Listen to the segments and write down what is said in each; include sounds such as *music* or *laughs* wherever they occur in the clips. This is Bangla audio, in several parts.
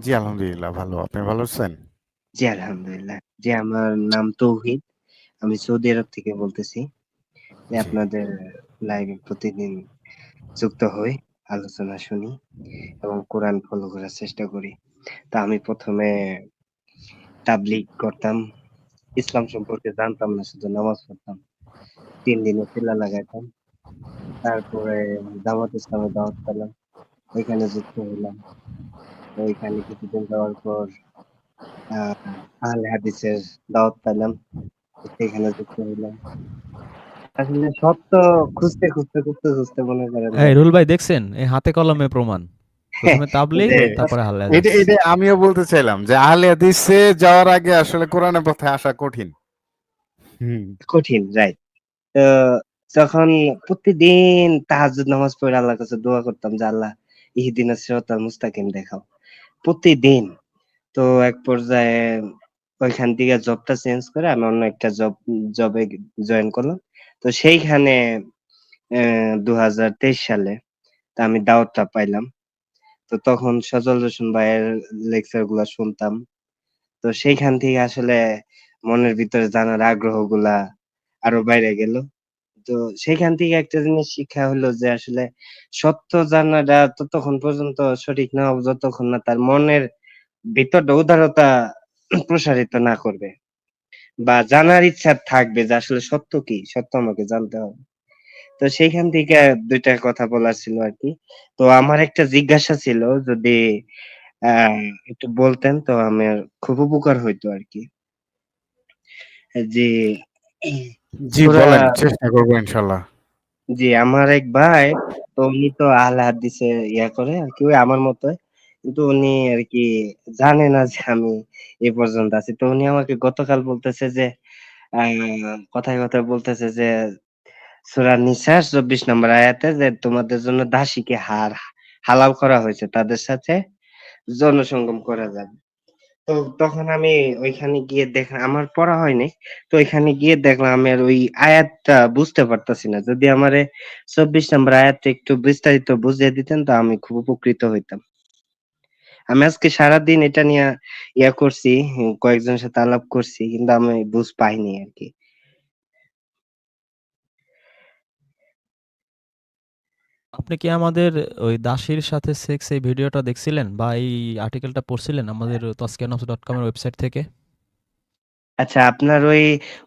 জি, আলহামদুলিল্লাহ ভালো। আপনি ভালো আছেন? জি, আলহামদুলিল্লাহ। জি, আমার নাম তৌহিদ। আমি সৌদি আরব থেকে বলতেছি। যে জি। আপনাদের লাইভে প্রতিদিন যুক্ত হই, আলোচনা শুনি এবং কোরআন ফলো করার চেষ্টা করি। তো আমি ১ম এ তাবলীগ করতাম। ইসলাম সম্পর্কে জানতাম না, শুধু নামাজ পড়তাম। ৩ দিন ওসিলা লাগাইতাম। তারপরে জামাত ইসলামে দাওয়াত পেলাম। ওইখানে যুক্ত হইলাম। তো ওইখানে কিছুদিন যাওয়ার পর আ আহলে হাদিসের দাওয়াত পাইলাম। সেখানে যুক্ত হইলাম। আসলে সত্য খুঁজতে, খুঁজতে, খুঁজতে, খুঁজতে মনে করেন এই রুল ভাই দেখছেন? এই হাতে কলমে প্রমাণ। ১ম এ তারপরে আহলে এটা এটা আমিও বলতে চাইলাম যে আহলে হাদিসে যাওয়ার আগে আসলে কোরআনের পথে আসা কঠিন। হুম। কঠিন রাইট। তো তখন প্রতিদিন তাহাজ্জুদ নামাজ পড়ে আল্লাহর কাছে দোয়া করতাম যে আল্লাহ ইহদিনাস সিরাতাল মুস্তাকিম দেখাও। প্রতিদিন। তো এক পর্যায়ে ওইখান থেকে জবটা চেঞ্জ করে আমি অন্য একটা জব জবে জয়েন করলাম। তো সেইখানে ২০২৩ সালে তা আমি দাওয়াতটা পাইলাম। তো তখন সজল হোসেন ভাইয়ের লেকচারগুলা শুনতাম। তো সেইখান থেকে আসলে মনের ভিতরে জানার আগ্রহগুলা আরও বাইরে গেল। তো সেইখান থেকে একটা জিনিস শিক্ষা হলো যে আসলে সত্য জানাটা ততক্ষণ পর্যন্ত সঠিক না হবে, যতক্ষণ না তার মনের ভিতরটা উদারতা প্রসারিত না করবে। বা জানার ইচ্ছা থাকবে যে আসলে সত্য কি? সত্য আমাকে জানতে হবে। তো সেইখান থেকে দুইটা কথা বলার ছিল আর কি তো আমার একটা জিজ্ঞাসা ছিল যদি একটু বলতেন তো আমার খুব উপকার হইতো আর কি জি। জি, বলেন চেষ্টা করব ইনশাআল্লাহ। জি, আমার এক ভাই তো উনি তো আহলে হাদিসে ইয়া করে আরকি ওই আমার মতই। কিন্তু উনি আরকি জানে না যে আমি এ পর্যন্ত আছি। তো উনি আমাকে গতকাল বলতেছে যে কথায়, কথায় বলতেছে যে সূরা নিসার ২৪ নম্বর আয়াতে যে তোমাদের জন্য দাসীকে হার হালাল করা হয়েছে। তাদের সাথে যৌন সঙ্গম করা যাবে। তো তখন আমি ওইখানে গিয়ে দেখলাম আমার পড়া হয়নি। তো ওইখানে গিয়ে দেখলাম আমি আর ওই আয়াতটা বুঝতে পারতাছি না। যদি আমারে ২৪ নম্বর আয়াতটা একটু বিস্তারিত বুঝিয়ে দিতেন তো আমি খুব উপকৃত হইতাম। আমি আজকে সারাদিন এটা নিয়ে ইয়া করছি, কয়েকজনের সাথে আলাপ করছি কিন্তু আমি বুঝ পাইনি আরকি। আপনি কি আমাদের ওই দাসীর সাথে সেক্স এই ভিডিওটা দেখছিলেন বা এই আর্টিকেলটা পড়ছিলেন আমাদের taskiyanafs.com এর ওয়েবসাইট থেকে? আচ্ছা আপনার ওই,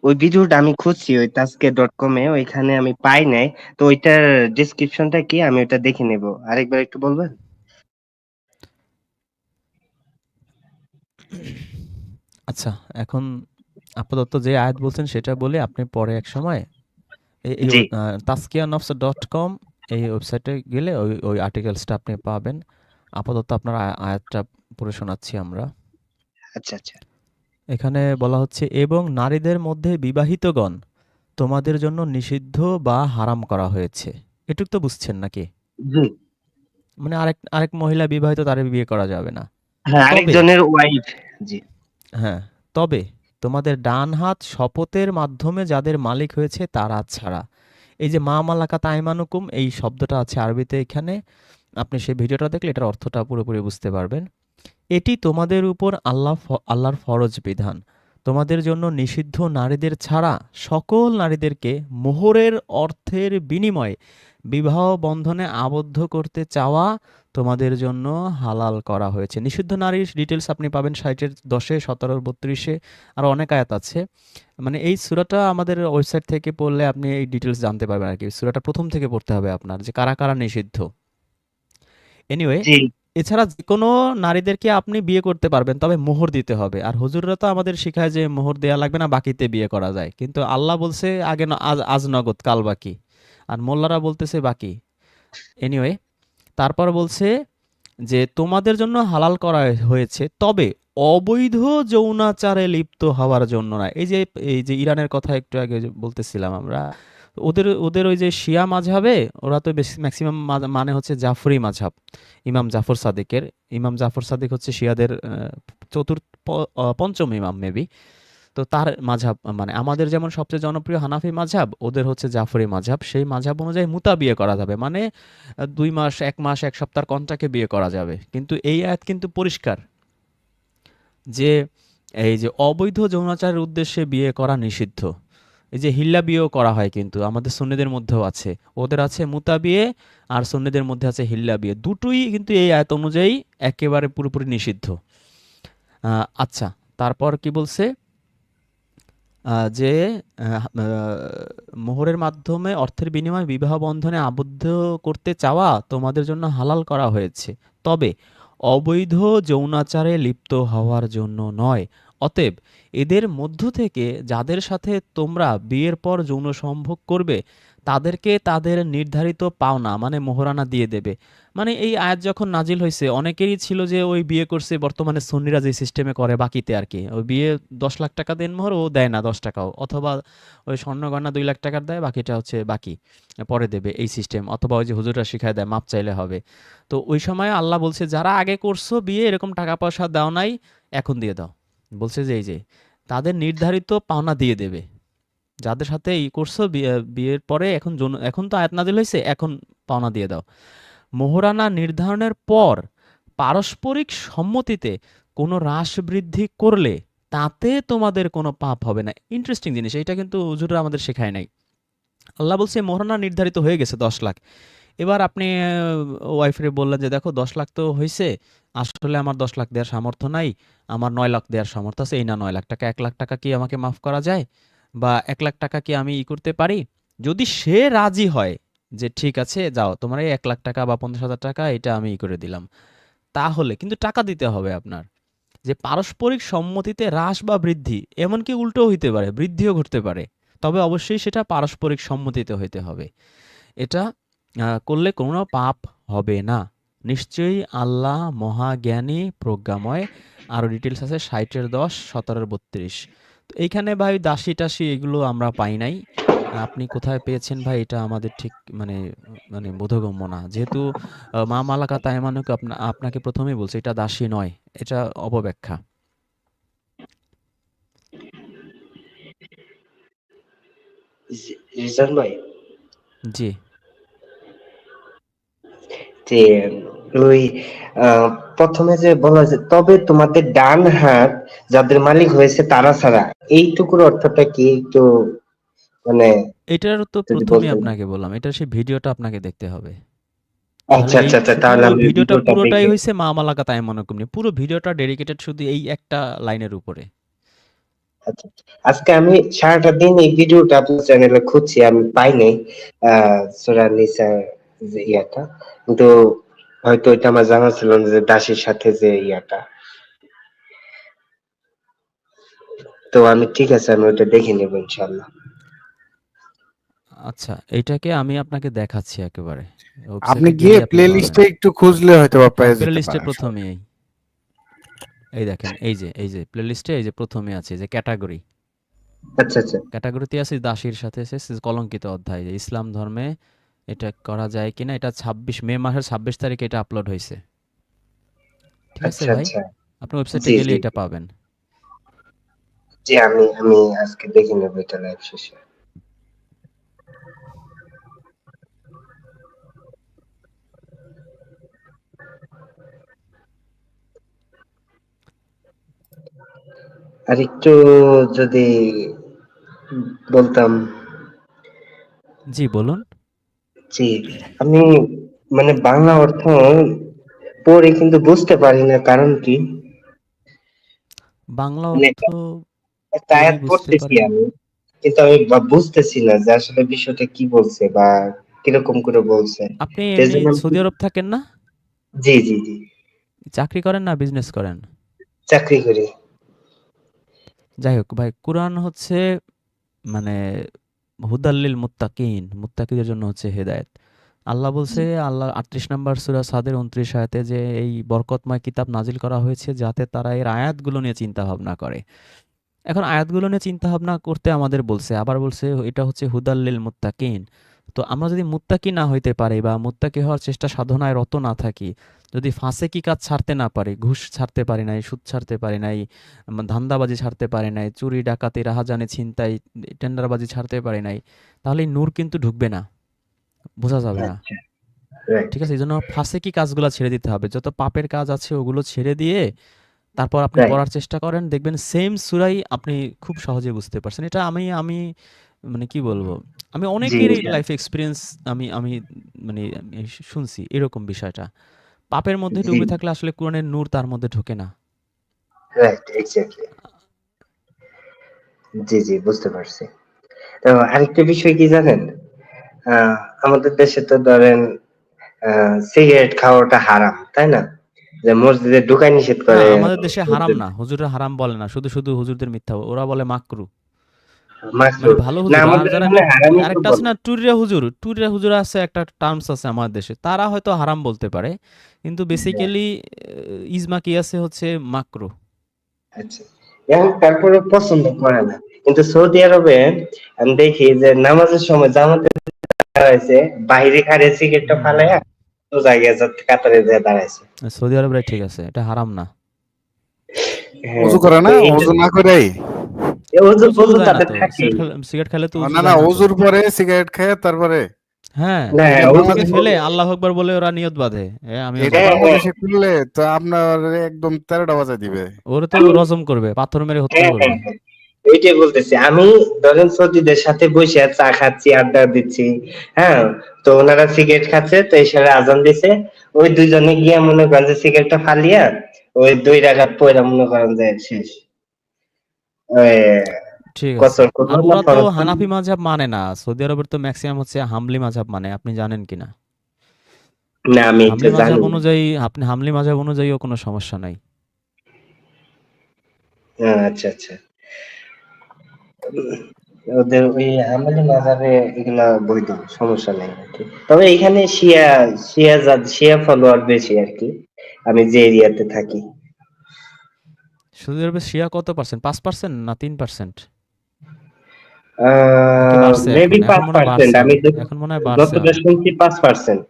ওই ভিডিওটা আমি খুঁজছি ওই taske.com এ ওইখানে আমি পাই নাই। তো ওইটার ডেসক্রিপশনটা কি? আমি ওইটা দেখে নেব। আরেকবার একটু বলবেন? আচ্ছা, এখন আপাতত যে আয়াত বলছেন সেটা বলি আপনি পরে এই এই জি। আ taskiyanafs.com এই ওয়েবসাইটে গেলে ওই, ওই আর্টিকেলসটা আপনি পাবেন। আপাতত আপনার আয়াতটা পড়ে শোনাচ্ছি আমরা। আচ্ছা, আচ্ছা। এখানে বলা হচ্ছে এবং নারীদের মধ্যে বিবাহিতগণ তোমাদের জন্য নিষিদ্ধ বা হারাম করা হয়েছে। এটুক তো বুঝছেন নাকি? মানে আরেক, আরেক মহিলা বিবাহিত তারে বিয়ে করা যাবে না। হ্যাঁ, তবে আরেকজনের ওয়াইফ। জি। হ্যাঁ, তবে তোমাদের ডান হাত শপথের মাধ্যমে যাদের মালিক হয়েছে তারা ছাড়া। এই যে মা মালাকাত আইমানুকুম এই শব্দটা আছে আরবিতে এখানে। আপনি সেই ভিডিওটা দেখলে এটার অর্থটা পুরোপুরি বুঝতে পারবেন। এটি তোমাদের উপর আল্লাহ আল্লাহর ফরজ বিধান। তোমাদের জন্য নিষিদ্ধ নারীদের ছাড়া সকল নারীদেরকে মোহরের অর্থের বিনিময়ে বিবাহ বন্ধনে আবদ্ধ করতে চাওয়া তোমাদের জন্য হালাল করা হয়েছে। নিষিদ্ধ নারীর ডিটেলস আপনি পাবেন সাইটের ১০ এ, ১৭, ৩২ এ আরও অনেক আয়াত আছে। মানে এই সুরাটা আমাদের ওয়েবসাইট থেকে পড়লে আপনি এই ডিটেইলস জানতে পারবেন আরকি। সূরাটা ১ম থেকে পড়তে হবে আপনার যে কারা, কারা নিষিদ্ধ। এনিওয়ে। এছাড়া যেকোনো নারীদেরকে আপনি বিয়ে করতে পারবেন তবে মোহর দিতে হবে। আর হুজুররা তো আমাদের শিখায় যে মোহর দেওয়া লাগবে না বাকিতে বিয়ে করা যায়। কিন্তু আল্লাহ বলছে আগে আজ আজ নগদ কাল বাকি। আর মোল্লারা বলতেছে বাকি। এনিওয়ে তারপর বলছে যে তোমাদের জন্য হালাল করা হয়েছে তবে অবৈধ যৌনাচারে লিপ্ত হওয়ার জন্য না। এই যে, এই যে ইরানের কথা একটু আগে বলতেছিলাম আমরা। ওদের, ওদের ওই যে শিয়া মাযহাবে ওরা তো বেশি ম্যাক্সিমাম মানে হচ্ছে জাফরি মাযহাব। ইমাম জাফর সাদেকের ইমাম জাফর সাদেক হচ্ছে শিয়াদের চতুর্থ প অ ৫ম ইমাম মেবি। তো তার মাযহাব মানে আমাদের যেমন সবচেয়ে জনপ্রিয় হানাফি মাঝাব ওদের হচ্ছে জাফরি মাঝাব। সেই মাঝাব অনুযায়ী মুতা বিয়ে করা যাবে। মানে দুই মাস, এক মাস, ১ সপ্তাহের কন্ট্রাক্টে বিয়ে করা যাবে। কিন্তু এই আয়াত কিন্তু পরিষ্কার যে এই যে অবৈধ যৌনাচারের উদ্দেশ্যে বিয়ে করা নিষিদ্ধ। এই যে হিল্লা বিয়েও করা হয় কিন্তু আমাদের সুন্নিদের মধ্যেও আছে। ওদের আছে মুতা বিয়ে আর সুন্নিদের মধ্যে আছে হিল্লা বিয়ে। দুটোই কিন্তু এই আয়ত অনুযায়ী একেবারে পুরোপুরি নিষিদ্ধ। আচ্ছা তারপর কি বলছে? যে মোহরের মাধ্যমে অর্থের বিনিময়ে বিবাহ বন্ধনে আবদ্ধ করতে চাওয়া তোমাদের জন্য হালাল করা হয়েছে। তবে অবৈধ যৌনাচারে লিপ্ত হওয়ার জন্য নয়। অতএব এদের মধ্য থেকে যাদের সাথে তোমরা বিয়ের পর যৌন সম্ভোগ করবে তাদেরকে তাদের নির্ধারিত পাওনা মানে মোহরানা দিয়ে দেবে। মানে এই আয়াত যখন নাজিল হয়েছে, অনেকেরই ছিল যে ওই বিয়ে করছে, বর্তমানে সুন্নিরা যে সিস্টেমে করে বাকিতে আর কি। ওই বিয়ে দশ লাখ টাকা দেন মোহর, ও দেয় না দশ টাকাও। অথবা ওই স্বর্ণগয়না দুই লাখ টাকার দেয়, বাকিটা হচ্ছে বাকি, পরে দেবে এই সিস্টেম অথবা ওই যে হুজুররা শিখায় দেয়, মাপ চাইলে হবে। তো ওই সময় আল্লাহ বলছে, যারা আগে করছ বিয়ে, এরকম টাকা পয়সা দাও নাই, এখন দিয়ে দাও। বলছে যে, এই যে, তাদের নির্ধারিত পাওনা দিয়ে দেবে। যাদের সাথে ই করছ বিয়ে- বিয়ের পরে এখন এখন তো আয়াত নাজিল হয়েছে, এখন পাওনা দিয়ে দাও। মোহরানা নির্ধারণের পর পারস্পরিক সম্মতিতে কোনো হ্রাস বৃদ্ধি করলে তাতে তোমাদের কোনো পাপ হবে না। ইন্টারেস্টিং জিনিস এটা কিন্তু হুজুররা আমাদের শেখায় নাই। আল্লাহ বলছে, মোহরানা নির্ধারিত হয়ে গেছে দশ লাখ। এবার আপনি ওয়াইফরে বললেন যে, দেখো, দশ লাখ তো হয়েছে আসলে আমার দশ লাখ দেওয়ার সামর্থ্য নাই, আমার নয় লাখ দেওয়ার সামর্থ্য আছে, এই না নয় লাখ টাকা, এক লাখ টাকা কি আমাকে মাফ করা যায়? বা এক লাখ টাকা কি আমি ই করতে পারি? যদি সে রাজি হয় যে ঠিক আছে, যাও, তোমার এই এক লাখ টাকা বা পঞ্চাশ হাজার টাকা এটা আমি ই করে দিলাম। তাহলে কিন্তু টাকা দিতে হবে আপনার। যে পারস্পরিক সম্মতিতে হ্রাস বা বৃদ্ধি এমনকি উল্টো হইতে পারে, বৃদ্ধিও ঘটতে পারে। তবে অবশ্যই সেটা পারস্পরিক সম্মতিতে হইতে হবে। এটা করলে কোনো পাপ হবে না। নিশ্চয়ই আল্লাহ মহাজ্ঞানী প্রজ্ঞাময়। আরও ডিটেলস আছে, ষাটের দশ, সতেরোর বত্রিশ। এইখানে ভাই দাসী টাসি এগুলো আমরা পাই নাই। আপনি কোথায় পেয়েছেন ভাই এটা আমাদের ঠিক মানে মানে বোধগম্য না। যেহেতু মা মালাকা তাইমানুক আপনা আপনাকে প্রথমেই বলছে এটা দাসী নয় এটা অপব্যাখ্যা। জি- ভাই? জি। যে ওই প্রথমে যে বলা যে তবে তোমাদের ডান হাত যাদের মালিক হয়েছে তারা ছাড়া এইটুকুর অর্থটা কি একটু মানে এটার তো বলতেন। আপনাকে বললাম এটা সেই ভিডিওটা আপনাকে দেখতে হবে। আচ্ছা আচ্ছা আচ্ছা তাহলে আমি ভিডিওটা পুরোটাই হয়েছে মা মালাকা তাইমানুকুম নিয়ে পুরো ভিডিওটা ডেডিকেটেড শুধু এই একটা লাইনের উপরে। আচ্ছা আজকে আমি সারাটা দিন এই ভিডিওটা আপনার চ্যানেলে খুঁজছি আমি পাই নাই আহ সূরা নিসার যে ইয়াটা। কিন্তু হয়তো এটা আমার জানা ছিল না যে দাসীর সাথে যে ইয়াটা। তো আমি ঠিক আছে আমি ওটা দেখে নেব ইনশাল্লাহ আচ্ছা এইটাকে আমি আপনাকে দেখাচ্ছি একেবারে। আপনি গিয়ে গেলেই আপনি প্লে পাবেন লিস্টে একটু খুঁজলে হয়তো বা পেয়ে প্লে যেতে লিস্টে পারেন প্রথমে এই এই দেখেন এই যে এই যে প্লেলিস্টে এই যে প্রথমে আছে যে ক্যাটাগরি আচ্ছা আচ্ছা। ক্যাটাগরিতে আছে দাসীর সাথে আছে কলঙ্কিত অধ্যায় যে ইসলাম ধর্মে এটা করা যায় কিনা? এটা ছাব্বিশ মে মাসের ছাব্বিশ তারিখে এটা আপলোড হয়েছে। ঠিক আছে আচ্ছা ভাই? আচ্ছা। আপনি ওয়েবসাইটে গেলে এটা পাবেন। জি আমি আমি আজকে দেখে নেব এটা লাইভ শেষে। আর একটু যদি বলতাম। জি বলুন। জি। আমি মানে বাংলা অর্থ পড়ে কিন্তু বুঝতে পারি না কারণ কি বাংলা মানে অর্থ আয়াত পড়তেছি আমি কিন্তু আমি বুঝতেছি না যে আসলে বিষয়টা কি বলছে বা কীরকম করে বলছে। আপনি সৌদি আরব থাকেন না? জি জি জি। চাকরি করেন না বিজনেস করেন? চাকরি করি। যাই হোক ভাই কোরআন হচ্ছে মানে হুদাল্লিল মুত্তাকিন মুত্তাকিদের জন্য হচ্ছে হেদায়েত। আল্লাহ বলছে আল্লাহ আটত্রিশ নম্বর সুরা সাদের উনত্রিশ আয়াতে যে এই বরকতময় কিতাব নাজিল করা হয়েছে যাতে তারা এর আয়াতগুলো নিয়ে চিন্তা ভাবনা করে। এখন আয়াতগুলো নিয়ে চিন্তা ভাবনা করতে আমাদের বলছে আবার বলছে এটা হচ্ছে হুদাল্লিল মুত্তাকিন। তো আমরা যদি মুত্তাকি না হইতে পারি বা মুত্তাকি হওয়ার চেষ্টা সাধনায় রত না থাকি যদি ফাঁসে কি কাজ ছাড়তে না পারি ঘুষ ছাড়তে পারি নাই সুদ ছাড়তে পারি নাই ধান্দাবাজি ছাড়তে পারি নাই চুরি ডাকাতি রাহাজানি ছিনতাই টেন্ডারবাজি ছাড়তে পারি নাই তাহলে নূর কিন্তু ঢুকবে না বোঝা যাবে না আচ্ছা ঠিক আছে এই জন্য ফাঁসে কি কাজগুলো ছেড়ে দিতে হবে যত পাপের কাজ আছে ওগুলো ছেড়ে দিয়ে তারপর আপনি. পড়ার চেষ্টা করেন দেখবেন সেম সুরাই আপনি খুব সহজে বুঝতে পারছেন। এটা আমি আমি মানে কি বলব? আমি অনেকেরই লাইফ এক্সপিরিয়েন্স আমি আমি মানে শুনছি এরকম বিষয়টা। পাপের মধ্যে ডুবে থাকলে আসলে কোরআনের নূর তার মধ্যে ঢোকে না। রাইট এক্স্যাক্টলি জি জি বুঝতে পারছি তো আরেকটা বিষয় কি জানেন আমাদের দেশে তো ধরেন সিগারেট খাওয়াটা হারাম তাই না যে মসজিদে ঢুকাই নিষেধ করে আমাদের দেশে হারাম না। হুজুররা হারাম বলে না। শুধু, শুধু হুজুরদের মিথ্যা ওরা বলে মাকরু। মানে মাকরুহ। ভালো না হুজুর আর আমাদের যারা এখানে হারামই তো আরেকটা আছে না টুরিয়া হুজুর, টুরিয়া হুজুর আছে একটা টার্মস আছে আমাদের দেশে। তারা হয়তো হারাম বলতে পারে। কিন্তু বেসিক্যালি ইজমা কি আছে হচ্ছে মাকরু। আচ্ছা তারপরে পছন্দ করে না কিন্তু সৌদি আরবে আমি দেখি যে নামাজের সময় জামাতে দাঁড়াইছে বাইরে খারে সিগারেটটা তো জায়গায় কাতারে যায় দাঁড়াইছে সৌদি আরবরাই ঠিক আছে। এটা হারাম না। হ্যাঁ, ওযু করে না ওযু না করেই সিগারেট খেলে তো না না না পরে সিগারেট খেয়ে তারপরে হ্যাঁ, না, সিগারেট ওযু থেকে করে- ফেলে আল্লাহ আকবার বলে ওরা নিয়ত বাঁধে। এ আমিও এটা যাব। বাংলাদেশে করলে তো আপনার একদম তেরোটা বাজা দিবে। ওরে তো আমি- রজম করবে, পাথর মেরে হত্যা করবে। এইটাই বলতেছি আমি ধরেন সৌদিদের সাথে বসে চা খাচ্ছি আড্ডা দিচ্ছি হ্যাঁ? তো ওনারা সিগারেট খাচ্ছে তো এই সাথে আজান দিছে। ওই দুইজনে গিয়ে মনে করেন যে সিগারেটটা ফালিয়া ওই দুই রাখাত পয়রা মনে করেন যে শেষ। ঠিক আছে। তো হানাফি মাযহাব মানে না। সৌদি আরবের তো ম্যাক্সিমাম হচ্ছে হাম্বলি মাযহাব মানে। আপনি জানেন কিনা? না আমি মাযহাব না। অনুযায়ী আপনি হাম্বলি মাযহাব অনুযায়ীও কোনো সমস্যা নাই। হ্যাঁ, আচ্ছা আচ্ছা ওদের ওই হামালি মাজারে এগুলা বৈধ সমস্যা নেই তবে এখানে শিয়া শিয়া জাত শিয়া ফলোয়ার বেশি আর কি আমি যে এরিয়াতে থাকি সৌদি আরবে শিয়া কত পার্সেন্ট? 5% না 3%? মেবি এখন? পাঁচ পার্সেন্ট। আমি এখন মনে হয় অনেক। শুনছি পাঁচ পার্সেন্ট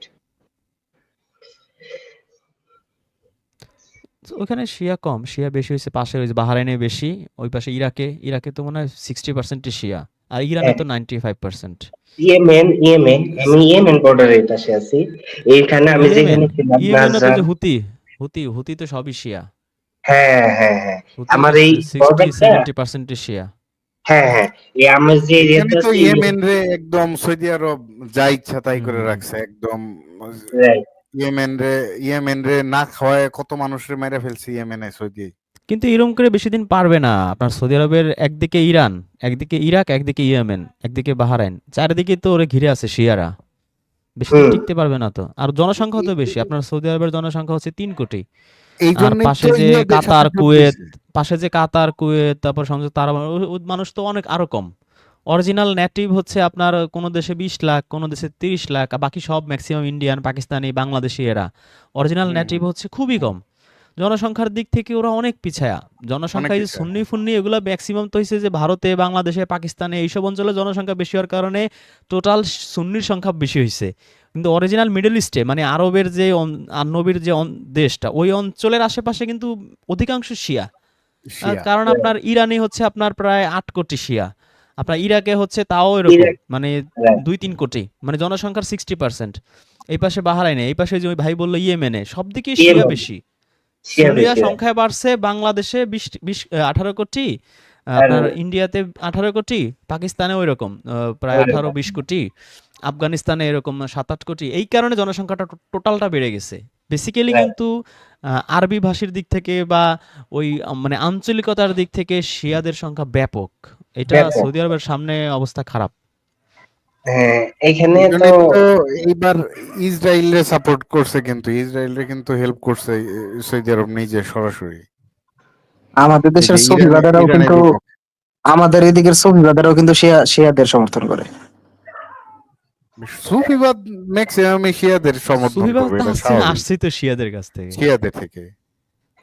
ওখানে শিয়া কম। শিয়া বেশি হইছে পাশে যে বাহরাইনে বেশি। ওই পাশে ইরাকে, ইরাকে তো মনে হয় 60% শিয়া। আর ইরানে তো 95%। ইয়েমেন ইয়েমেন আমি ইয়েমেন বর্ডারের পাশে আছি এইখানে আমি যেখানে হুতি, হুতি, হুতি তো সবই শিয়া। হ্যাঁ হ্যাঁ হ্যাঁ আমার এই 70% ই হ্যাঁ হ্যাঁ এই আমার যে এরিয়াতে তো ইয়েমেন রে একদম সৌদি আরব যা ইচ্ছা তাই করে রাখছে একদম ইয়েমেন রে ইয়েমেন রে না খাওয়ায় কত মানুষের মেরে ফেলছে ইয়েমেনে সৌদি কিন্তু এরকম করে বেশি দিন পারবে না। আপনার সৌদি আরবের একদিকে ইরান, একদিকে ইরাক, একদিকে ইয়েমেন, একদিকে বাহারাইন চারিদিকে তো ওরে ঘিরে আছে শিয়ারা। বেশি। টিকতে পারবে না তো। আর জনসংখ্যা তো বেশি। আপনার সৌদি আরবের জনসংখ্যা হচ্ছে তিন কোটি। এই পাশে যে কাতার, কুয়েত, পাশে যে কাতার, কুয়েত, তারপর সংযুক্ত আরব মানুষ তো অনেক আরও কম। অরিজিনাল নেটিভ হচ্ছে আপনার কোন দেশে 20 লাখ, কোন দেশে 30 লাখ, বাকি সব ম্যাক্সিমাম ইন্ডিয়ান, পাকিস্তানি, বাংলাদেশি এরা। অরিজিনাল। নেটিভ হচ্ছে খুবই কম। জনসংখ্যার দিক থেকে ওরা অনেক পিছায়া। জনসংখ্যা এই সুন্নি ফুন্নি এগুলা ম্যাক্সিমাম তো হইছে যে ভারতে, বাংলাদেশে, পাকিস্তানে এইসব অঞ্চলে জনসংখ্যা বেশি হওয়ার কারণে টোটাল সুন্নির সংখ্যা বেশি হইছে। কিন্তু অরিজিনাল মিডল ইস্টে মানে আরবের যে নবীর যে দেশটা ওই অঞ্চলের আশেপাশে কিন্তু অধিকাংশ শিয়া। কারণ আপনার ইরানে হচ্ছে আপনার প্রায় আট কোটি শিয়া। আপনার ইরাকে হচ্ছে তাও এরকম মানে দুই তিন কোটি মানে জনসংখ্যার সিক্সটি পার্সেন্ট এই পাশে বাহারাইনে এই পাশে যে ওই ভাই বলল ইয়েমেনে সব দিকে শিয়া বেশি। বেশি সংখ্যায় বাড়ছে বাংলাদেশে বিশ বিশ আঠারো কোটি আপনার ইন্ডিয়াতে আঠারো কোটি পাকিস্তানে ওই রকম প্রায় আঠারো বিশ কোটি আফগানিস্তানে এরকম সাত আট কোটি। এই কারণে জনসংখ্যাটা টোটালটা বেড়ে গেছে। বেসিক্যালি কিন্তু আরবি ভাষীর দিক থেকে বা ওই মানে আঞ্চলিকতার দিক থেকে শিয়াদের সংখ্যা ব্যাপক। এটা সৌদি আরবের সামনে অবস্থা খারাপ। হ্যাঁ এখানে তো এইবার ইসরায়েলরে সাপোর্ট করছে কিন্তু ইসরায়েলরে কিন্তু হেল্প করছে সৌদি আরব নিজে সরাসরি। আমাদের দেশের যে ইরানে- কিন্তু আমাদের এদিকের সুফিবাদেরাও কিন্তু শিয়া শিয়াদের সমর্থন করে। সুফিবাদ ম্যাক্সিমাম শিয়াদের সমর্থন সুফিবাদ আসছে স্বাভাবিক। আসছে তো শিয়াদের কাছ থেকে। শিয়াদের থেকে।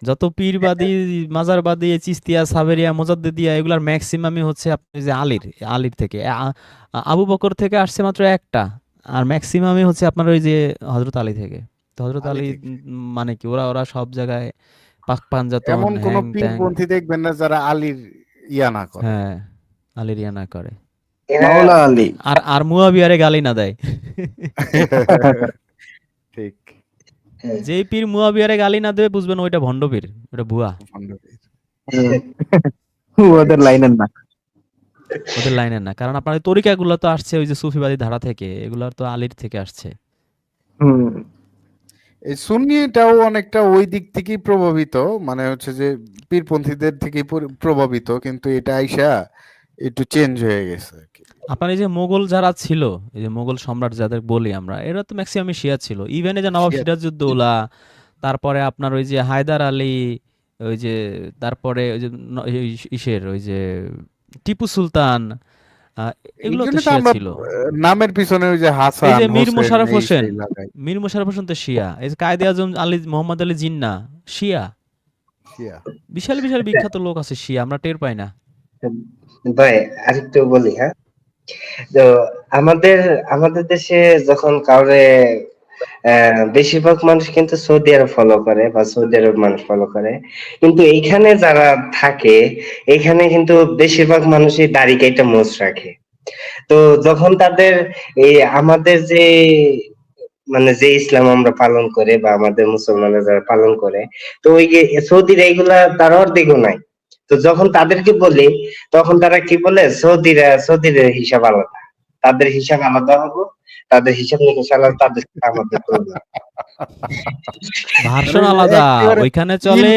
যত পীরবাদী মাজারবাদী চিস্তিয়া সাবেরিয়া মোজাদ্দেদিয়া এগুলার ম্যাক্সিমামই হচ্ছে আপনি যে আলীর আলীর থেকে। আবু বকর থেকে আসছে মাত্র একটা আর ম্যাক্সিমামই হচ্ছে আপনার ওই যে হজরত আলী থেকে। তো হজরত আলী মানে কি ওরা ওরা সব জায়গায় পাক পাঞ্জাতন এমন কোন পীরপন্থী দেখবেন না যারা আলীর ইয়া না করে। হ্যাঁ আলীর ইয়া না করে। মাওলা আলী। আর আর মুয়াবিয়ারে গালি না দেয়। *laughs* যেই পীর মুয়াবিয়ারে গালি না দেবে বুঝবেন ওইটা ভণ্ড পীর ওটা ভুয়া ওদের লাইনের না। ওদের লাইনের না। কারণ আপনার তরিকাগুলো তো আসছে ওই যে সুফিবাদী ধারা থেকে এগুলো তো আলীর থেকে আসছে। হুম। এই সুন্নিটাও অনেকটা ওই দিক থেকেই প্রভাবিত মানে হচ্ছে যে পীরপন্থীদের থেকেই প্রভাবিত কিন্তু এটা আইসা একটু চেঞ্জ হয়ে গেছে আর কি। আপনার এই যে মোগল যারা ছিল এই যে মোগল সম্রাট যাদের বলি আমরা এরা তো ম্যাক্সিমাম শিয়া ছিল। ইভেন এই যে নবাব। সিরাজউদ্দৌলা তারপরে আপনার ওই যে হায়দার আলী ওই যে তারপরে ওই যে ইসের ওই যে টিপু সুলতান এগুলো তো শিয়া ছিল। নামের পিছনে ওই যে হাসান এই যে মীর মোশাররফ হোসেন মীর মোশাররফ হোসেন তো শিয়া। এই যে কায়েদে আজম আলী মোহাম্মদ আলী জিন্না শিয়া। শিয়া। বিশাল বিশাল বিখ্যাত লোক আছে শিয়া আমরা টের পাই না। ভাই আরেকটু বলি হ্যাঁ? তো আমাদের আমাদের দেশে যখন কাউরে বেশিরভাগ মানুষ কিন্তু সৌদি আরব ফলো করে বা সৌদি আরব মানুষ ফলো করে। কিন্তু এইখানে যারা থাকে এখানে কিন্তু বেশিরভাগ মানুষই দাড়ি কেটে মোচ রাখে। তো যখন তাদের এই আমাদের যে মানে যে ইসলাম আমরা পালন করে বা আমাদের মুসলমানরা যারা পালন করে, তো ওই সৌদির এইগুলা তার অর্ধেকও নাই। তো যখন তাদেরকে বলি তখন তারা কি বলে? সৌদিরা সৌদির হিসাব আলাদা। তাদের হিসাব আলাদা হব তাদের হিসাব নিকাশ আলাদা তাদের আমাদের। ভার্সন মানে আলাদা। ওইখানে চলে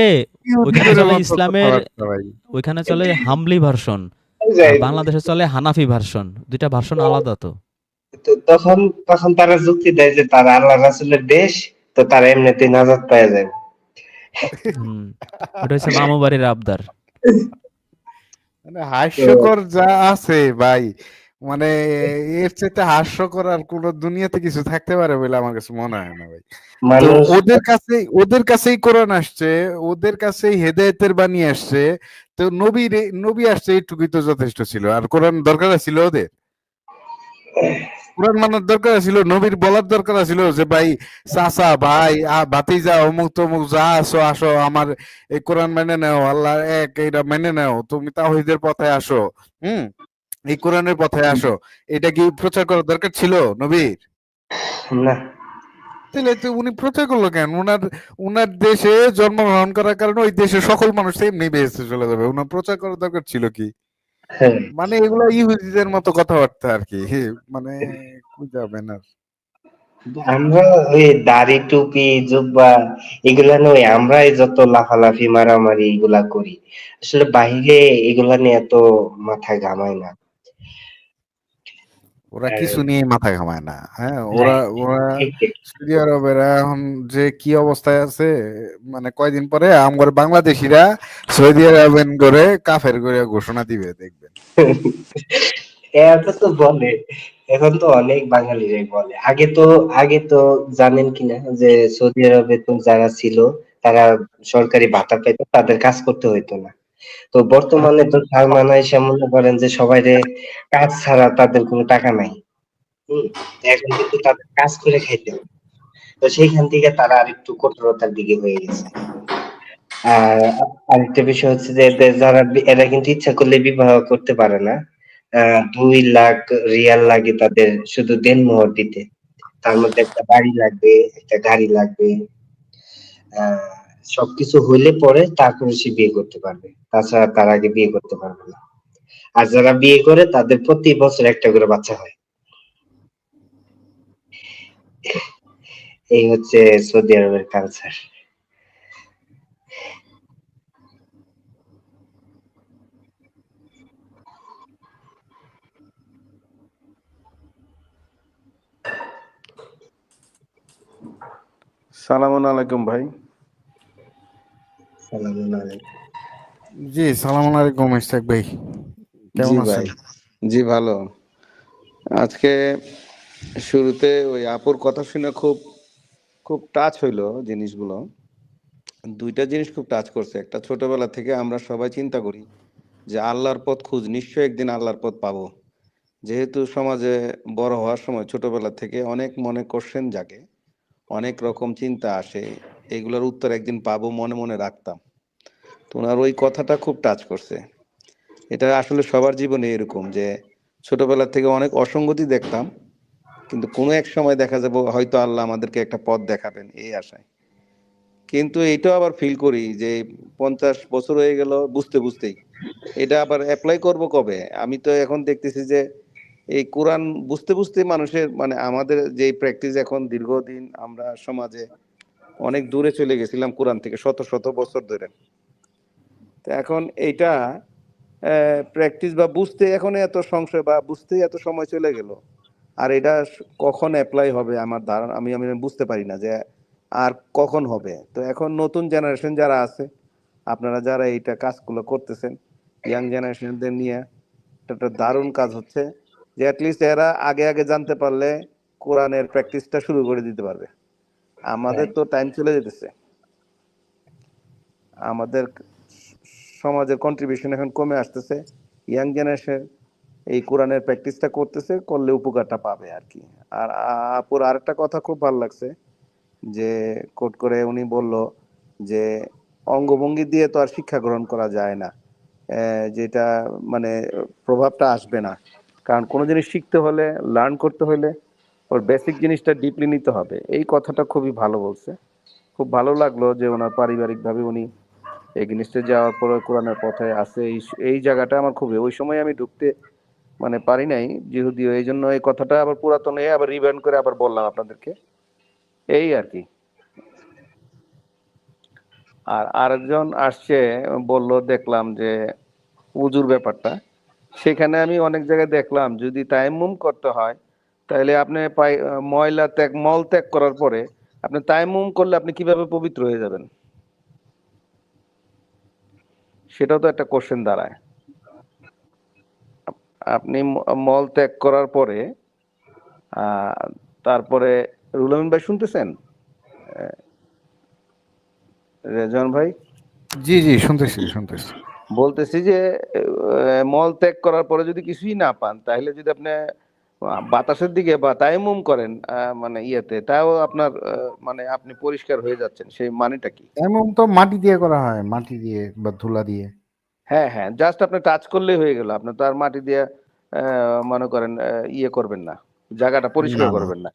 ওইখানে চলে ইসলামের ওইখানে চলে হামলি ভার্সন বাংলাদেশে চলে হানাফি ভার্সন দুইটা ভার্সন আলাদা তো। তো তখন তখন তারা যুক্তি দেয় যে তারা আল্লাহ রাসুলের দেশ তো তারা এমনিতেই নাজাত পাওয়া যায় ওটা হচ্ছে মামু বাড়ির আবদার। মানে হাস্যকর যা আছে ভাই মানে এর চাইতে হাস্যকর আর কোন দুনিয়াতে কিছু থাকতে পারে বলে আমার কাছে মনে হয় না ভাই। ওদের কাছে ওদের কাছেই কোরআন আসছে ওদের কাছেই হেদায়েতের বাণী আসছে তো নবী নবী আসছে এইটুকুই তো যথেষ্ট ছিল আর কোরআন দরকার ছিল ওদের? কোরআন মানার দরকার ছিল নবীর বলার দরকার ছিল যে ভাই চাচা ভাই ভাতিজা অমুক তমুক যা আসো আসো আমার এই কোরআন মেনে নাও আল্লাহ এক এটা মেনে নাও তুমি তাওহীদের পথে আসো হুম? এই কোরআনের পথে আসো। এটা কি প্রচার করার দরকার ছিল নবীর? না। তাহলে তো উনি প্রচার করল কেন? উনার উনার দেশে জন্মগ্রহণ করার কারণে ওই দেশের সকল মানুষ এমনি বেহেস্তে চলে যাবে। উনার প্রচার করার দরকার ছিল কি? মানে এগুলো ইহুদিদের মতো কথাবার্তা আর কি মানে যাবে না আমরা ওই দাড়ি টুপি জুব্বা এগুলা নয় আমরা এই যত লাফালাফি মারামারি এগুলা করি। আসলে বাহিরে এগুলা নিয়ে এত মাথা ঘামায় না। ওরা কিছু নিয়ে মাথা ঘামায় না হ্যাঁ? ওরা ওরা ঠিক *laughs* ঠিক। সৌদি আরবের এখন যে কি অবস্থায় আছে মানে কয়দিন পরে আমার বাংলাদেশিরা সৌদি আরবেন করে কাফের করে ঘোষণা দিবে দেখবেন। *laughs* এটা তো বলে এখন তো অনেক বাঙালিরাই বলে। আগে তো আগে তো জানেন কিনা যে সৌদি আরবে তো যারা ছিল তারা সরকারি ভাতা পেত তাদের কাজ করতে হইতো না। তো বর্তমানে তো সালমান আইসা মনে করেন যে সবাই কাজ ছাড়া তাদের কোনো টাকা নাই। এখন কিন্তু তাদের কাজ করে খাইতে তো সেইখান থেকে তারা আরেকটু কঠোরতার দিকে হয়ে গেছে। আর আরেকটা বিষয় হচ্ছে যে যারা এরা কিন্তু ইচ্ছা করলে বিবাহ করতে পারে না। দুই লাখ রিয়াল লাগে তাদের শুধু দেনমোহর দিতে। তার মধ্যে একটা বাড়ি লাগবে একটা গাড়ি লাগবে। আহ, সবকিছু হইলে পরে তারপরে সে বিয়ে করতে পারবে। তাছাড়া তার আগে বিয়ে করতে পারবে না। আর যারা বিয়ে করে, তাদের প্রতি বছর একটা করে বাচ্চা হয়। এই হচ্ছে সৌদি আরবের কালচার সালামুন আলাইকুম ভাই। জি সালাম আলাইকুম ভাই। কেমন আছেন? জি ভালো। আজকে শুরুতে ওই আপুর কথা শুনে খুব খুব টাচ হইল জিনিসগুলো। দুইটা জিনিস খুব টাচ করছে। একটা ছোটবেলা থেকে আমরা সবাই চিন্তা করি যে আল্লাহর পথ খুঁজ নিশ্চয়ই একদিন আল্লাহর পথ পাবো। যেহেতু সমাজে বড় হওয়ার সময় ছোটবেলা থেকে অনেক মনে কোশ্চেন জাগে অনেক রকম চিন্তা আসে এগুলোর উত্তর একদিন পাবো, মনে মনে রাখতাম। তো ওনার ওই কথাটা খুব টাচ করছে। এটা আসলে সবার জীবনে এরকম যে, ছোটবেলা থেকে অনেক অসঙ্গতি দেখতাম, কিন্তু কোনো এক সময় দেখা যাবে হয়তো আল্লাহ আমাদেরকে একটা পথ দেখাবেন এই আশায়। কিন্তু এটাও আবার ফিল করি যে, পঞ্চাশ বছর হয়ে গেল বুঝতে বুঝতেই। এটা আবার অ্যাপ্লাই করব কবে? আমি তো এখন দেখতেছি যে, এই কোরআন বুঝতে বুঝতে মানুষের মানে আমাদের যে প্র্যাকটিস এখন দীর্ঘদিন আমরা সমাজে অনেক দূরে চলে গেছিলাম কোরআন থেকে, শত শত বছর ধরে। তো এখন এইটা প্র্যাকটিস বা বুঝতে এখন এত সংশয় বা বুঝতে এত সময় চলে গেল, আর এটা কখন অ্যাপ্লাই হবে আমার ধারণা, আমি আমি বুঝতে পারি না যে আর কখন হবে। তো এখন নতুন জেনারেশন যারা আছে, আপনারা যারা এইটা কাজগুলো করতেছেন ইয়াং জেনারেশনদের নিয়ে একটা দারুণ কাজ হচ্ছে যে অ্যাটলিস্ট এরা আগে আগে জানতে পারলে কোরআনের প্র্যাকটিসটা শুরু করে দিতে পারবে। আমাদের তো টাইম চলে যেতেছে। আমাদের সমাজের কন্ট্রিবিউশন এখন কমে আসতেছে। ইয়াং জেনারেশন এই কোরআনের প্র্যাকটিসটা করতেছে করলে উপকারটা পাবে আর কি আর আপুর আরেকটা কথা খুব ভালো লাগছে যে কোট করে উনি বলল যে অঙ্গভঙ্গি দিয়ে তো আর শিক্ষা গ্রহণ করা যায় না। যেটা মানে প্রভাবটা আসবে না। কারণ কোনো জিনিস শিখতে হলে লার্ন করতে হলে ওর বেসিক জিনিসটা ডিপলি নিতে হবে। এই কথাটা খুবই ভালো বলছে। খুব ভালো লাগল যে ওনার পারিবারিকভাবে উনি এই জিনিসটা যাওয়ার পরে কোরআনের পথে আছে। এই এই জায়গাটা আমার খুবই ওই সময় আমি ঢুকতে মানে পারি নাই যদিও এই জন্য এই কথাটা আবার পুরাতন হয়ে আবার রিব্যান্ড করে আবার বললাম আপনাদেরকে। এই আর কি। আর আরেকজন আসছে, বলল দেখলাম যে উজুর ব্যাপারটা। সেখানে আমি অনেক জায়গায় দেখলাম, যদি তায়াম্মুম করতে হয় তাহলে আপনি পাই ময়লা ত্যাগ মল ত্যাগ করার পরে আপনি তায়াম্মুম করলে আপনি কীভাবে পবিত্র হয়ে যাবেন? সেটাও তো একটা কোশ্চেন দাঁড়ায়। আপনি মল ত্যাগ করার পরে আহ, তারপরে রুলামিন ভাই শুনতেছেন? রেজন ভাই? জি জি শুনতেছি শুনতেছি। বলতেছি যে মল ত্যাগ করার পরে যদি কিছুই না পান তাহলে যদি আপনি বাতাসের দিকে বা তায়াম্মুম করেন মানে ইয়েতে তাও আপনার মানে আপনি পরিষ্কার হয়ে যাচ্ছেন সেই মানেটা কি? এমন তো মাটি দিয়ে করা হয় মাটি দিয়ে বা ধুলা দিয়ে। হ্যাঁ হ্যাঁ জাস্ট আপনি টাচ করলেই হয়ে গেল আপনি তো আর মাটি দিয়ে মনে করেন ইয়ে করবেন না জায়গাটা পরিষ্কার। করবেন না।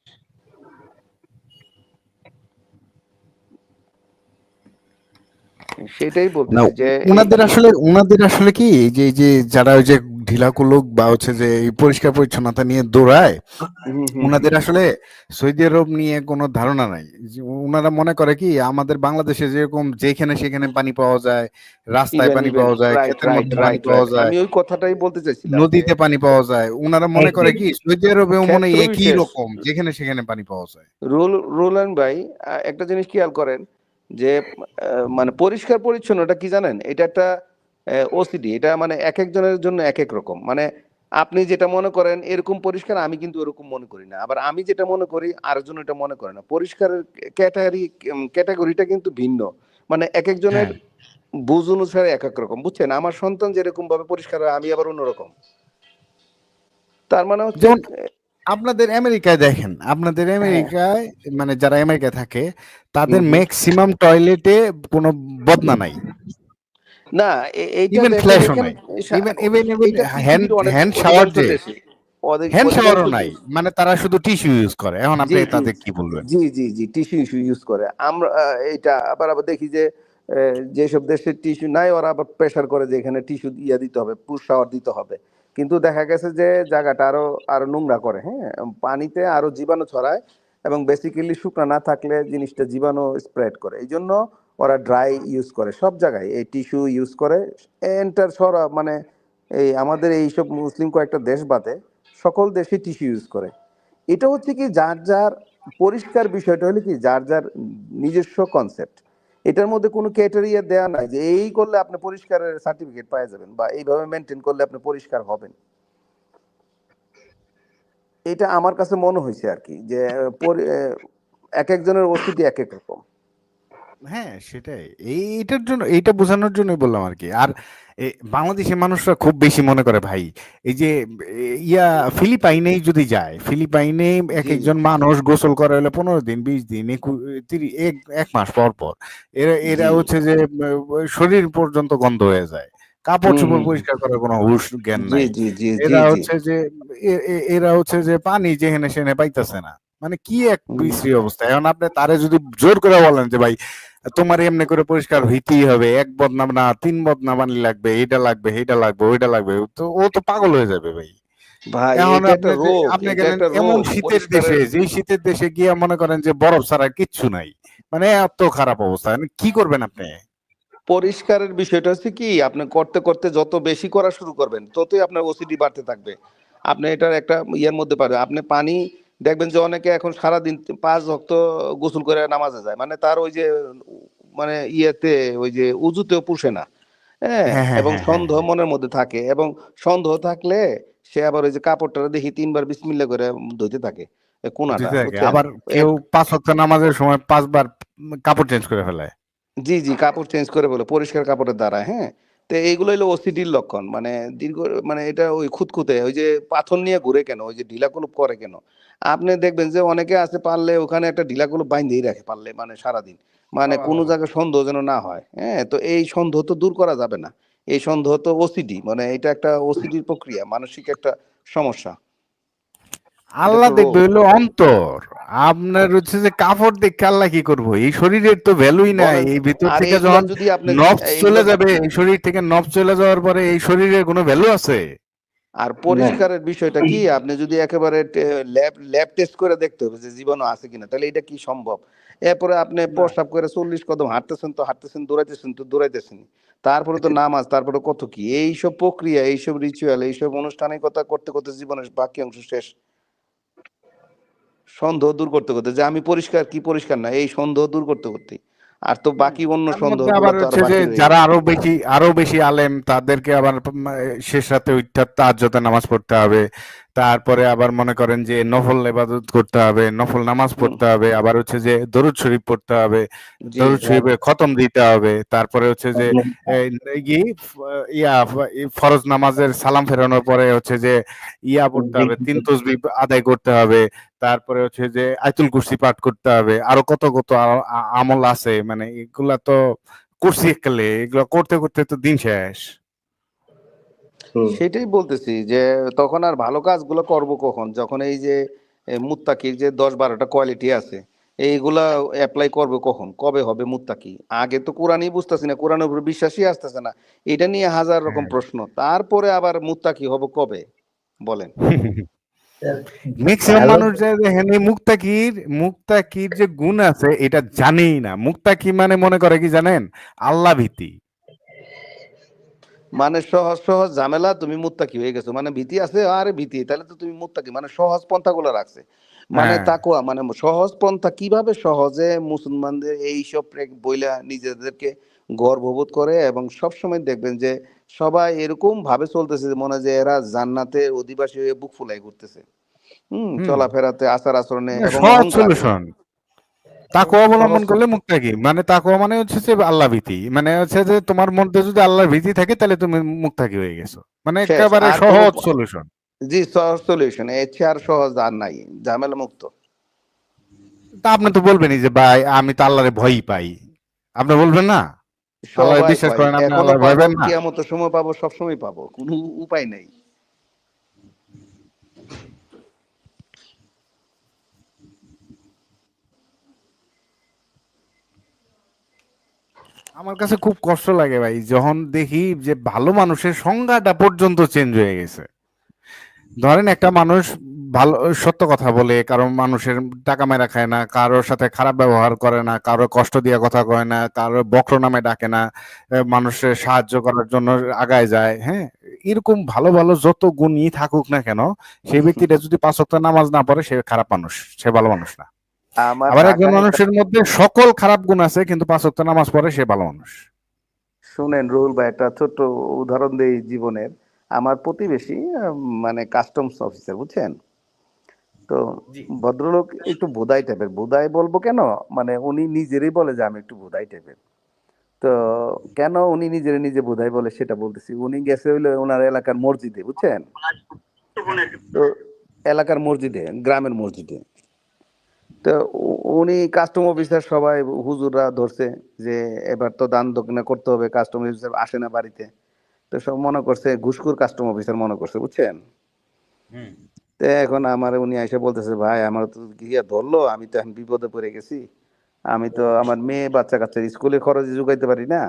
সেটাই না বলতেছি যে ওনাদের আসলে ওনাদের আসলে কি যে যে যারা ওই যে ঢিলা কুলুক বা হচ্ছে যে এই পরিষ্কার পরিচ্ছন্নতা নিয়ে দৌড়ায় ওনাদের আসলে সৌদি আরব নিয়ে কোনো ধারণা নাই। ওনারা মনে করে কি আমাদের বাংলাদেশে যেরকম যেখানে সেখানে পানি পাওয়া যায় রাস্তায় পানি পাওয়া যায় ক্ষেতের মধ্যে পানি পাওয়া যায় আমি ওই কথাটাই বলতে চাইছিলাম। নদীতে পানি পাওয়া যায় ওনারা মনে করে কি সৌদি আরবে মনে হয় একই রকম যেখানে সেখানে পানি পাওয়া যায়। রুল রুলান ভাই একটা জিনিস খেয়াল করেন যে মানে পরিষ্কার পরিচ্ছন্নটা কি জানেন? এটা একটা ওসিডি এটা মানে এক একজনের জন্য এক এক রকম। মানে আপনি যেটা মনে করেন এরকম পরিষ্কার আমি কিন্তু এরকম মনে করি না। আবার আমি যেটা মনে করি আরেকজন এটা মনে করে না। পরিষ্কারের ক্যাটাগরি ক্যাটাগরিটা কিন্তু ভিন্ন। মানে এক একজনের হ্যাঁ। বুঝ অনুসারে এক এক রকম বুঝছেন? আমার সন্তান যেরকম ভাবে পরিষ্কার হয় আমি আবার অন্যরকম। তার মানে হচ্ছে আপনাদের আমেরিকায় দেখেন আপনাদের আমেরিকায় মানে যারা আমেরিকায় থাকে তাদের। ম্যাক্সিমাম টয়লেটে কোনো বদনা নাই। না এইটা ইভেন দেখেন ফ্ল্যাশও নাই। Even even hand hand shower যে হ্যান্ড শাওয়ারও নাই। মানে তারা শুধু টিস্যু ইউজ করে। এখন আপনি কি বলবেন? জি জি জি টিস্যু ইউজ করে। আমরা এটা আবার আবার দেখি যে যেসব দেশে টিস্যু নাই ওরা আবার প্রেশার করে যে এখানে টিস্যু ইয়া দিতে হবে পুশ শাওয়ার দিতে হবে। কিন্তু দেখা গেছে যে জায়গাটা আরও আরও নোংরা করে হ্যাঁ? পানিতে আরও জীবাণু ছড়ায় এবং বেসিক্যালি শুকনা না থাকলে জিনিসটা জীবাণু স্প্রেড করে। এই জন্য ওরা ড্রাই ইউজ করে, সব জায়গায়। এই টিস্যু ইউজ করে এন্টার সরা মানে এই আমাদের এইসব মুসলিম কয়েকটা দেশ বাদে, সকল দেশে টিস্যু ইউজ করে। এটা হচ্ছে কি যার যার পরিষ্কার বিষয়টা হলো কি, যার যার নিজস্ব কনসেপ্ট এটার মধ্যে কোনো ক্যাটেরিয়া দেয়া নাই যে এই করলে আপনি পরিষ্কারের সার্টিফিকেট পাওয়া যাবেন বা এইভাবে মেনটেন করলে আপনি পরিষ্কার হবেন। এটা আমার কাছে মনে হয়েছে আর কি, যে এক একজনের ওষুধই এক এক রকম। হ্যাঁ সেটাই। এই এটার জন্য এইটা বোঝানোর জন্যই বললাম আর কি আর এ, বাংলাদেশের মানুষরা খুব বেশি মনে করে ভাই এই যে এ, ইয়া ফিলিপাইনেই যদি যায় ফিলিপাইনে এক জি। একজন মানুষ গোসল করে হলে পনেরো দিন বিশ দিন একু- এক এক মাস পর পর এরা এরা জি। হচ্ছে যে উম, শরীর পর্যন্ত গন্ধ হয়ে যায়। কাপড় হুম, চোপড় হুম, পরিষ্কার করার কোনো হুশ জ্ঞান জি নাই। জি জি জি এরা জি। হচ্ছে যে এ- এ- এরা হচ্ছে যে পানি যেখানে সেখানে পাইতেছে না। মানে কি এক হুম। বিশ্রী অবস্থা। এখন আপনি তারে যদি জোর করে বলেন যে ভাই তোমার এমনি করে পরিষ্কার হইতেই হবে। এক বদনাম না তিন বদনাম আনলে লাগবে এইটা লাগবে এইটা লাগবে ওইটা লাগবে। তো ও তো পাগল হয়ে যাবে ভাই। এটা আপনি এটা এমন শীতের দেশে যে শীতের দেশে গিয়ে মনে করেন যে বরফ ছাড়া কিচ্ছু নাই। মানে এত খারাপ অবস্থা। মানে কি করবেন আপনি? পরিষ্কারের বিষয়টা হচ্ছে কি আপনি করতে করতে যত বেশি করা শুরু করবেন ততই আপনার ওসিডি বাড়তে থাকবে। আপনি এটার একটা ইয়ের মধ্যে পারবেন। আপনি পানি দেখবেন যে অনেকে এখন সারাদিন পাঁচ ভক্ত গোসল করে নামাজে যায়। মানে তার ওই যে মানে ইয়েতে ওই যে উজুতেও পুষে না। হ্যাঁ? হ্যাঁ, হ্যাঁ, এবং হ্যাঁ, সন্দেহ মনের মধ্যে থাকে এবং সন্দেহ থাকলে সে আবার ওই যে কাপড়টা দেখি তিনবার বিসমিল্লা করে ধুইতে থাকে। কোনাটা? আবার কেউ পাঁচ ওয়াক্ত নামাজের সময় পাঁচবার কাপড় চেঞ্জ করে ফেলে জি জি কাপড় চেঞ্জ করে বলে পরিষ্কার কাপড়ের দ্বারা হ্যাঁ? তো এইগুলো হলো ওসিডির লক্ষণ। মানে দীর্ঘ মানে এটা ওই খুঁতখুঁতে ওই যে পাথর নিয়ে ঘুরে কেন ওই যে ঢিলা কুলুপ করে কেন? আপনি দেখবেন যে অনেকে আছে পারলে ওখানে একটা ঢিলা ঢিলাকুলুপ বাইন্ধেই রাখে পারলে মানে সারাদিন। মানে কোনো জায়গায় সন্দেহ যেন না হয় হ্যাঁ? তো এই সন্দেহ তো দূর করা যাবে না। এই সন্দেহ তো ওসিডি মানে এটা একটা ওসিডির প্রক্রিয়া মানসিক একটা সমস্যা। আল্লাহ দেখবে হলো অন্তর। আপনার হচ্ছে যে কাপড় দেখে আল্লাহ কি করব? এই শরীরের তো ভ্যালুই নাই। এই ভিতর থেকে যখন নবস চলে যাবে এই শরীর থেকে নবস চলে যাওয়ার পরে এই শরীরের কোনো ভ্যালু আছে? আর পরিষ্কারের বিষয়টা কি? আপনি যদি একেবারে ল্যাব ল্যাব টেস্ট করে দেখতে হবে যে জীবাণু আছে কিনা তাহলে এটা কি সম্ভব? এরপরে আপনি প্রস্রাব করে চল্লিশ কদম হাঁটতেছেন তো হাঁটতেছেন দৌড়াইতেছেন তো দৌড়াইতেছেন। তারপরে তো নামাজ তারপরে কত কি? এইসব প্রক্রিয়া এইসব রিচুয়াল এইসব আনুষ্ঠানিকতা করতে করতে জীবনের বাকি অংশ শেষ। সন্দেহ দূর করতে করতে যে আমি পরিষ্কার কি পরিষ্কার না এই সন্দেহ দূর করতে করতে। আর তো বাকি অন্য সন্দেহ যারা আরও বেশি আরও বেশি আলেম তাদেরকে আবার শেষ রাতে তাহাজ্জুদের নামাজ পড়তে হবে। তারপরে আবার মনে করেন যে নফল ইবাদত করতে হবে নফল নামাজ পড়তে হবে আবার হচ্ছে যে দরুদ শরীফ পড়তে হবে দরুদ শরীফে খতম দিতে হবে তারপরে হচ্ছে যে এই ইয়া ফরজ নামাজের সালাম ফেরানোর পরে হচ্ছে যে ইয়া পড়তে হবে তিন তসবি আদায় করতে হবে তারপরে হচ্ছে যে আয়তুল কুরসি পাঠ করতে হবে। আরও কত কত আমল আছে মানে এগুলা তো করছি এককালে এগুলা করতে করতে তো দিন শেষ। সেটাই বলতেছি যে তখন আর ভালো কাজগুলো করব কখন? যখন এই যে মুত্তাকির যে দশ বারোটা কোয়ালিটি আছে এইগুলা অ্যাপ্লাই করবে কখন? কবে হবে মুত্তাকি? আগে তো কোরআনই বুঝতেছি না কোরআনের উপর বিশ্বাসই আসতেছে না। এটা নিয়ে হাজার রকম প্রশ্ন। তারপরে আবার মুত্তাকি হব কবে? বলেন। *laughs* ম্যাক্সিমাম মানুষ মুক্তাকির মুক্তাকির যে গুণ আছে এটা জানেই না। মুক্তাকি মানে মনে করে কি জানেন? আল্লাহ ভীতি মানে সহজ সহজ ঝামেলা তুমি মুত্তাকি হয়ে গেছো। মানে ভীতি আছে আরে ভীতি তাহলে তো তুমি মুত্তাকি মানে সহজ পন্থাগুলো রাখছে। মানে হ্যাঁ। তাকুয়া মানে সহজ পন্থা কীভাবে সহজে মুসলমানদের এইসব বইলা নিজেদেরকে গর্ববোধ করে এবং সবসময় দেখবেন যে সবাই এরকম ভাবে চলতেছে মনে যে এরা জান্নাতে অধিবাসী হয়ে বুক ফুলাই করতেছে হম। চলাফেরাতে আচার আচরণে। সলিউশন তাকওয়া অবলম্বন করলে মুক্তাকি মানে তাকওয়া মানে হচ্ছে যে আল্লাহ ভীতি। মানে হচ্ছে যে তোমার মধ্যে যদি আল্লাহর ভীতি থাকে তাহলে তুমি মুক্তাকি হয়ে গেছো। মানে একেবারে সহজ সলিউশন জি সহজ সলিউশন এর চেয়ে আর সহজ আর নাই। ঝামেলা মুক্ত। তা আপনি তো বলবেনই যে ভাই আমি তো আল্লাহরে ভয়ই পাই। আপনি বলবেন না? সবাই বিশ্বাস করেন আপনি না? সময় পাবো পাবো কোনো উপায় নেই। আমার কাছে খুব কষ্ট লাগে ভাই যখন দেখি যে ভালো মানুষের সংজ্ঞাটা পর্যন্ত চেঞ্জ হয়ে গেছে। ধরেন একটা মানুষ ভালো সত্য কথা বলে কারও মানুষের টাকা মেরা খায় না কারোর সাথে খারাপ ব্যবহার করে না কারও কষ্ট দিয়ে কথা কয় না কারও বক্র নামে ডাকে না মানুষের সাহায্য করার জন্য আগায় যায় হ্যাঁ? এরকম ভালো ভালো যত গুণই থাকুক না কেন সেই ব্যক্তিটা যদি পাঁচ ওয়াক্ত নামাজ না পড়ে সে খারাপ মানুষ সে ভালো মানুষ না। আবার একজন মানুষের মধ্যে সকল খারাপ গুণ আছে কিন্তু পাঁচ ওয়াক্ত নামাজ পড়ে সে ভালো মানুষ। শুনেন রুহুল ভাই একটা ছোট্ট উদাহরণ দেই জীবনের। আমার প্রতিবেশী মানে কাস্টমস অফিসার বুঝছেন? তো ভদ্রলোক একটু বোধাই টাইপের। বোধাই বলব কেন? মানে উনি নিজেরই বলে যে আমি একটু বোধাই টাইপের। তো কেন উনি নিজের নিজে বোধাই বলে সেটা বলতেছি? উনি গেছে হইল ওনার এলাকার মসজিদে বুঝছেন? তো এলাকার মসজিদে গ্রামের মসজিদে। তো উনি কাস্টম অফিসার সবাই হুজুররা ধরছে যে এবার তো দান দক্ষিণা করতে হবে কাস্টম অফিসার আসে না বাড়িতে। তো সব মনে করছে ঘুষখোর কাস্টম অফিসার মনে করছে বুঝছেন? তো এখন আমার উনি আইসা বলতেছে, ভাই, আমার তো গিয়া ধরলো, আমি তো এখন বিপদে পড়ে গেছি। আমি তো আমার মেয়ে বাচ্চা কাচ্চার স্কুলে খরচ যোগাইতে পারি না।